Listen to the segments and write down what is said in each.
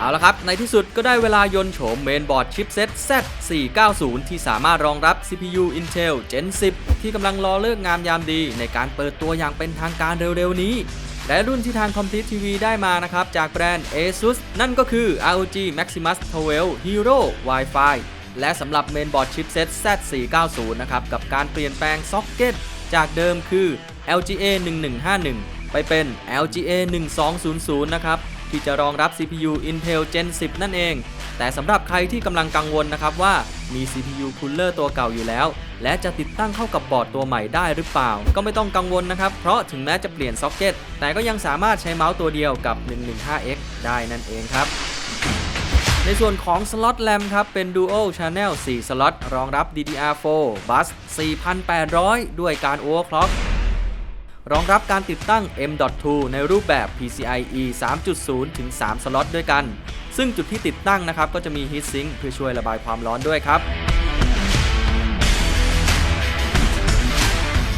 เอาละครับ ในที่สุดก็ได้เวลายน์โฉมเมนบอร์ดชิปเซ็ต Z490 ที่สามารถรองรับ CPU Intel Gen 10 ที่กำลังรอเลิกงามยามดี ในการเปิดตัวอย่างเป็นทางการเร็วๆนี้ และรุ่นที่ทาง Complete TV ได้มานะครับ จากแบรนด์ ASUS นั่นก็คือ ROG Maximus 12 Hero Wi-Fi และสำหรับเมนบอร์ดชิปเซ็ต Z490 นะครับ กับการเปลี่ยนแปลงซ็อกเก็ตจากเดิมคือ LGA 1151ไปเป็น LGA 1200นะครับ ที่จะรองรับ CPU Intel Gen 10 นั่นเอง แต่สำหรับใครที่กำลังกังวลนะครับว่ามี CPU Cooler ตัวเก่าอยู่แล้ว และจะติดตั้งเข้ากับบอร์ดตัวใหม่ได้หรือเปล่า ก็ไม่ต้องกังวลนะครับ เพราะถึงแม้จะเปลี่ยนซ็อกเก็ตแต่ก็ยังสามารถใช้เมาส์ตัวเดียวกับ 115X ได้นั่นเองครับในส่วนของสล็อตแรมครับ เป็น Dual Channel 4 สล็อต รองรับ DDR4 Bus 4800 ด้วยการ Overclock รองรับการติดตั้ง M.2 ในรูปแบบ PCIe 3.0 ถึง 3 สล็อตด้วยกัน ซึ่งจุดที่ติดตั้งนะครับ ก็จะมี Heatsink เพื่อช่วยระบายความร้อนด้วยครับ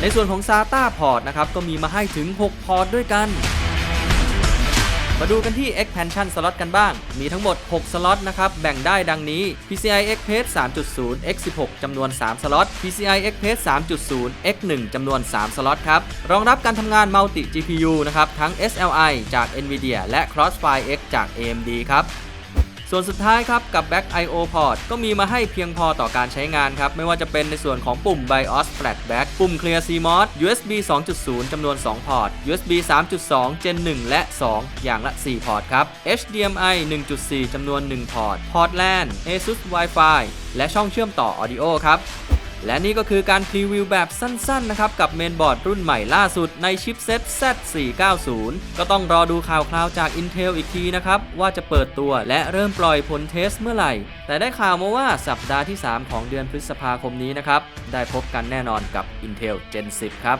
ในส่วนของ SATA port นะครับ ก็มีมาให้ถึง 6 พอร์ตด้วยกัน มาดูกันที่ expansion slot กันบ้าง มีทั้งหมด 6 สล็อตนะครับ แบ่งได้ดังนี้ PCI Express 3.0 X16 จำนวน 3 สล็อต PCI Express 3.0 X1 จำนวน 3 สล็อตครับ รองรับการทำงาน Multi GPU นะครับ ทั้ง SLI จาก NVIDIA และ Crossfire X จาก AMD ครับ ส่วนสุดท้ายครับกับ Back I/O port ก็มีมาให้เพียงพอต่อการใช้งานครับ ไม่ว่าจะเป็นในส่วนของปุ่ม BIOS Flashback ปุ่ม Clear CMOS USB 2.0 จำนวน 2 พอร์ต USB 3.2 Gen 1 และ 2 อย่างละ 4 พอร์ตครับ HDMI 1.4 จำนวน 1 พอร์ต พอร์ต LAN ASUS Wi-Fi และช่องเชื่อมต่อ Audio ครับ และนี่ก็คือการพรีวิวแบบสั้นๆนะครับกับเมนบอร์ดรุ่นใหม่ล่าสุดในชิปเซ็ต Z490 ก็ต้องรอดูข่าวคราวจาก Intel อีกทีนะครับ ว่าจะเปิดตัวและเริ่มปล่อยผลเทสเมื่อไหร่ แต่ได้ข่าวมาว่าสัปดาห์ที่ 3 ของเดือนพฤษภาคมนี้นะครับ ได้พบกันแน่นอนกับ Intel Gen 10 ครับ